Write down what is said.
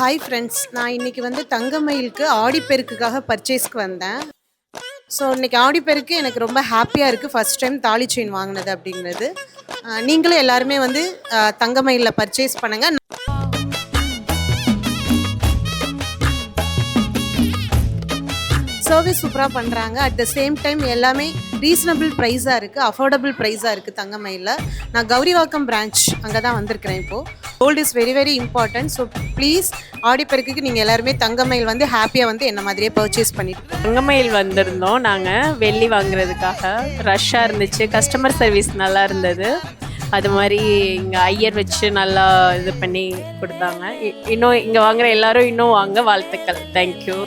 Hi friends நான் இன்னைக்கு வந்து தங்கமயிலுக்கு ஆடிப்பெருக்குக்காக பர்ச்சேஸ்க்கு வந்தேன். ஸோ இன்னைக்கு ஆடிப்பெருக்கு எனக்கு ரொம்ப ஹாப்பியாக இருக்குது ஃபஸ்ட் டைம் தாலி செயின் வாங்கினது அப்படிங்கிறது. நீங்களும் எல்லாருமே வந்து தங்கமயிலில் பர்ச்சேஸ் பண்ணுங்கள் சர்வீஸ் சூப்பராக பண்ணுறாங்க அட் த சேம் டைம் எல்லாமே ரீசனபிள் ப்ரைஸாக இருக்குது அஃபோர்டபுள் ப்ரைஸாக இருக்குது தங்கமயிலில் நான் கௌரிவாக்கம் பிரான்ச் அங்கே தான் வந்திருக்கிறேன் இப்போது gold is very very important so please ஆடிப்பெருக்குக்கு நீங்கள் எல்லாருமே தங்கமயில் வந்து ஹாப்பியாக வந்து என்ன மாதிரியே பர்ச்சேஸ் பண்ணிட்டு தங்கமயில் வந்திருந்தோம். நாங்கள் வெள்ளி வாங்குறதுக்காக ரஷ்ஷாக இருந்துச்சு. கஸ்டமர் சர்வீஸ் நல்லா இருந்தது. அது மாதிரி இங்கே ஐயர் வச்சு நல்லா இது பண்ணி கொடுத்தாங்க. இ- இன்னும் இங்கே வாங்குற எல்லாரும் இன்னும் வாங்க. வாழ்த்துக்கள். தேங்க்யூ